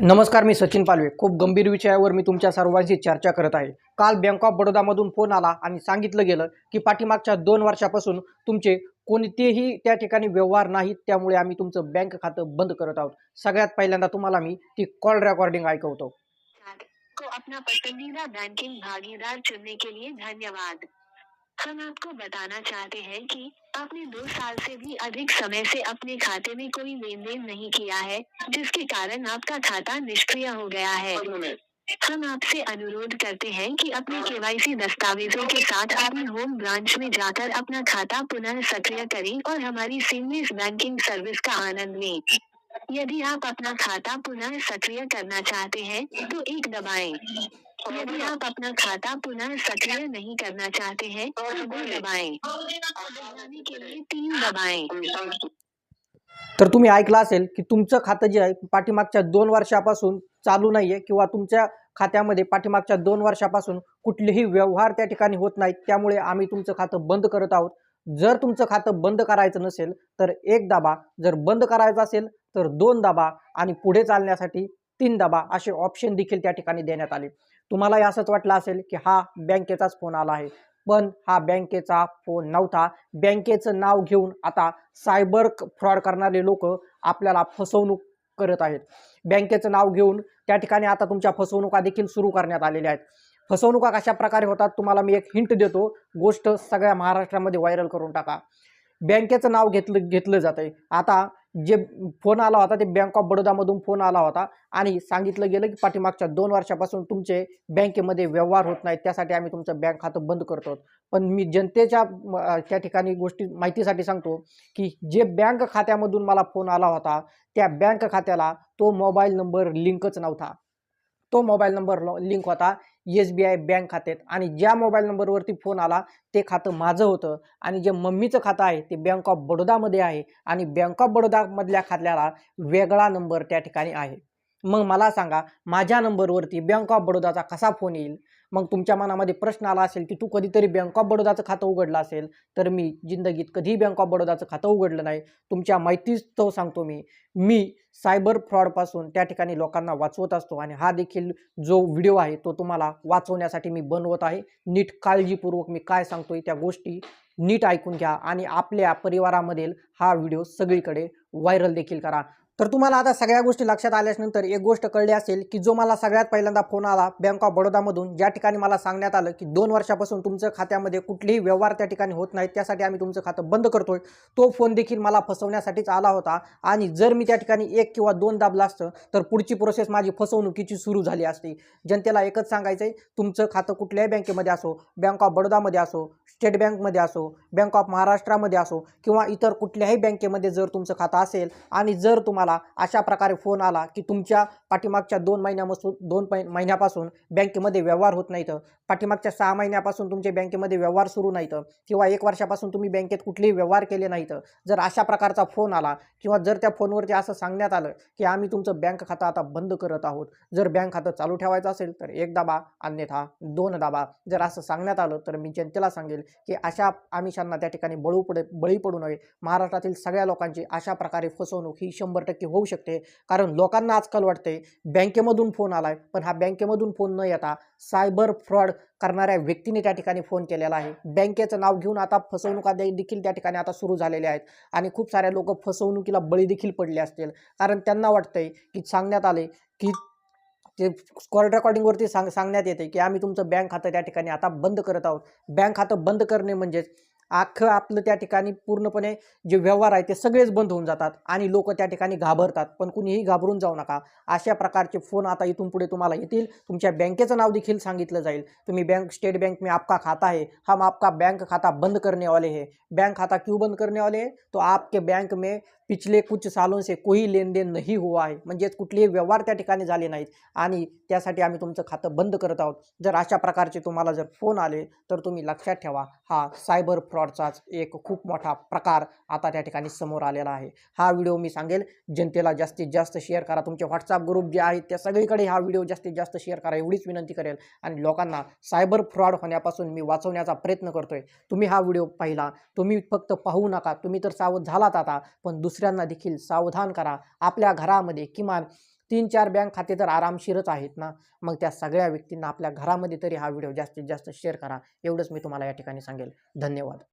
नमस्कार मी सचिन पालवे. खूप गंभीर विषयावर मी तुमच्या सर्वांशी चर्चा करत आहे. काल बँक ऑफ बडोदामधून फोन आला आणि सांगितलं गेलं की पाठीमागच्या दोन वर्षापासून तुमचे कोणतेही त्या ठिकाणी व्यवहार नाहीत त्यामुळे आम्ही तुमचं बँक खातं बंद करत आहोत. सगळ्यात पहिल्यांदा तुम्हाला मी ती कॉल रेकॉर्डिंग ऐकवतो. को अपना पसंदीदा बैंकिंग भागीदार चुनने के लिए धन्यवाद. हम आपको बताना चाहते हैं कि आपने दो साल से भी अधिक समय से अपने खाते में कोई लेन देन नहीं किया है, जिसके कारण आपका खाता निष्क्रिय हो गया है हम आपसे अनुरोध करते हैं कि अपने केवाईसी दस्तावेजों के साथ अपनी होम ब्रांच में जाकर अपना खाता पुनः सक्रिय करें और हमारी सीमलेस बैंकिंग सर्विस का आनंद लें यदि आप अपना खाता पुनः सक्रिय करना चाहते हैं तो एक दबाएँ। यदि आप अपना खाता पुनः सक्रिय नहीं करना चाहते हैं तो दो दबाएं। के लिए तीन दबाएं। तर तुम्ही ऐकलं असेल की तुमचं खातं जे आहे पाठीमागच्या दोन वर्षापासून चालू नाही आहे किंवा तुमच्या खात्यामध्ये पाठीमागच्या दोन वर्षापासून कुठलेही व्यवहार त्या ठिकाणी होत नाहीत त्यामुळे आम्ही तुमचं खातं बंद करत आहोत. जर तुमचं खातं बंद करायचं नसेल तर एक दाबा. जर बंद करायचं असेल तर दोन दाबा. आणि पुढे चालण्यासाठी तीन दाबा असे ऑप्शन देखील त्या ठिकाणी देण्यात आले. तुम्हालाही असंच वाटलं असेल की हा बँकेचाच फोन आला आहे. पण हा बँकेचा फोन नव्हता. बँकेचं नाव घेऊन आता सायबर फ्रॉड करणारे लोक आपल्याला फसवणूक करत आहेत. बँकेचं नाव घेऊन त्या ठिकाणी आता तुमच्या फसवणुका देखील सुरू करण्यात आलेल्या आहेत. फसवणुका कशा प्रकारे होतात तुम्हाला मी एक हिंट देतो. गोष्ट सगळ्या महाराष्ट्रामध्ये व्हायरल करून टाका. बँकेचं नाव घेतलं घेतलं जातं आहे आता जे फोन आला होता ते बँक ऑफ बडोदामधून फोन आला होता आणि सांगितलं गेलं की पाठीमागच्या दोन वर्षापासून तुमचे बँकेमध्ये व्यवहार होत नाहीत त्यासाठी आम्ही तुमचं बँक खातं बंद करतो. पण मी जनतेच्या त्या ठिकाणी गोष्टी माहितीसाठी सांगतो की जे बँक खात्यामधून मला फोन आला होता त्या बँक खात्याला तो मोबाईल नंबर लिंकच नव्हता. तो मोबाईल नंबर लिंक होता. एस बी आय बँक खात्यात. आणि ज्या मोबाईल नंबरवरती फोन आला ते खातं माझं होतं. आणि जे मम्मीचं खातं आहे ते बँक ऑफ बडोदामध्ये आहे. आणि बँक ऑफ बडोदामधल्या खात्याला वेगळा नंबर त्या ठिकाणी आहे. मग मला सांगा माझ्या नंबरवरती बँक ऑफ बडोदाचा कसा फोन येईल? मग तुमच्या मनामध्ये प्रश्न आला असेल की तू कधीतरी बँक ऑफ बडोदाचं खातं उघडलं असेल तर मी जिंदगीत कधीही बँक ऑफ बडोदाचं खातं उघडलं नाही. तुमच्या माहितीच तो सांगतो मी. मी सायबर फ्रॉडपासून त्या ठिकाणी लोकांना वाचवत असतो आणि हा देखील जो व्हिडिओ आहे तो तुम्हाला वाचवण्यासाठी मी बनवत आहे. नीट काळजीपूर्वक मी काय सांगतोय त्या गोष्टी नीट ऐकून घ्या आणि आपल्या परिवारामधील हा व्हिडिओ सगळीकडे व्हायरल देखील करा. तर तुम्हाला आता सगळ्या गोष्टी लक्षात आल्यानंतर एक गोष्ट कळली असेल की जो मला सगळ्यात पहिल्यांदा फोन आला बँक ऑफ बडोदामधून ज्या ठिकाणी मला सांगण्यात आलं की दोन वर्षापासून तुमचं खात्यामध्ये कुठलेही व्यवहार त्या ठिकाणी होत नाहीत त्यासाठी आम्ही तुमचं खातं बंद करतोय. तो फोन देखील मला फसवण्यासाठीच आला होता आणि जर मी त्या ठिकाणी एक किंवा दोन दाबलं असतं तर पुढची प्रोसेस माझी फसवणुकीची सुरू झाली असती. जनतेला एकच सांगायचं आहे तुमचं खातं कुठल्याही बँकेमध्ये असो बँक ऑफ बडोदामध्ये असो स्टेट बँकमध्ये असो बँक ऑफ महाराष्ट्रामध्ये असो किंवा इतर कुठल्याही बँकेमध्ये जर तुमचं खातं असेल आणि जर तुम्हाला अशा प्रकारे फोन आला की तुमच्या पाठीमागच्या दोन महिन्यापासून दोन महिन्यापासून बँकेमध्ये व्यवहार होत नाहीत. पाठीमागच्या सहा महिन्यापासून तुमचे बँकेमध्ये व्यवहार सुरू नाहीत किंवा एक वर्षापासून तुम्ही बँकेत कुठलेही व्यवहार केले नाहीत. जर अशा प्रकारचा फोन आला किंवा जर त्या फोनवरती असं सांगण्यात आलं की आम्ही तुमचं बँक खातं आता बंद करत आहोत. जर बँक खातं चालू ठेवायचं असेल तर एक दाबा अन्यथा दोन दाबा. जर असं सांगण्यात आलं तर मी जनतेला सांगेल की अशा आमिषांना त्या ठिकाणी बळू पड बळी पडू नये. महाराष्ट्रातील सगळ्या लोकांची अशा प्रकारे फसवणूक ही शंभर टक्के होऊ शकते. कारण लोकांना आजकाल वाटते बँकेमधून फोन आला आहे पण हा बँकेमधून फोन न येता सायबर फ्रॉड करणाऱ्या व्यक्तीने त्या ठिकाणी फोन केलेला आहे. बँकेचं नाव घेऊन आता फसवणुका देखील त्या ठिकाणी आता सुरू झालेल्या आहेत. आणि खूप साऱ्या लोक फसवणुकीला बळी देखील पडले असतील. कारण त्यांना वाटतंय की सांगण्यात आले की ते कॉल रेकॉर्डिंगवरती सांग सांगण्यात येते की आम्ही तुमचं बँक खातं त्या ठिकाणी आता बंद करत आहोत. बँक खातं बंद करणे म्हणजेच अख्खं आपलं त्या ठिकाणी पूर्णपणे जे व्यवहार आहे ते सगळेच बंद होऊन जातात आणि लोक त्या ठिकाणी घाबरतात. पण कुणीही घाबरून जाऊ नका. अशा प्रकारचे फोन आता इथून पुढे तुम्हाला येतील. तुमच्या बँकेचं नाव देखील सांगितलं जाईल. तुम्ही बँक स्टेट बँक में आपका खाता है हम आपका बैंक खाता बंद करने वाले हैं. बैंक खाता क्यों बंद करने वाले हैं तो आपके बैंक में पिछले कुछ सालों से कोई लेन देन नाही हुआ आहे. म्हणजेच कुठलेही व्यवहार त्या ठिकाणी झाले नाहीत. आणि त्यासाठी आम्ही तुमचं खातं बंद करत आहोत. जर अशा प्रकारचे तुम्हाला जर फोन आले तर तुम्ही लक्षात ठेवा. हा सायबर फ्रॉडचाच एक खूप मोठा प्रकार आता त्या ठिकाणी समोर आलेला आहे. हा व्हिडिओ मी सांगेल. जनतेला जास्तीत जास्त शेअर करा. तुमचे व्हॉट्सअप ग्रुप जे आहेत त्या सगळीकडे हा व्हिडिओ जास्तीत जास्त शेअर करा. एवढीच विनंती करेल. आणि लोकांना सायबर फ्रॉड होण्यापासून मी वाचवण्याचा प्रयत्न करतोय. तुम्ही हा व्हिडिओ पाहिला. तुम्ही फक्त पाहू नका. तुम्ही तर सावध झालात आता. पण दुसऱ्यांना देखील सावधान करा. आपल्या घरामध्ये किमान तीन चार बँक खाते तर आरामशीरच आहेत ना? मग त्या सगळ्या व्यक्तींना आपल्या घरामध्ये तरी हा व्हिडिओ जास्तीत जास्त शेअर करा. एवढंच मी तुम्हाला या ठिकाणी सांगेल. धन्यवाद.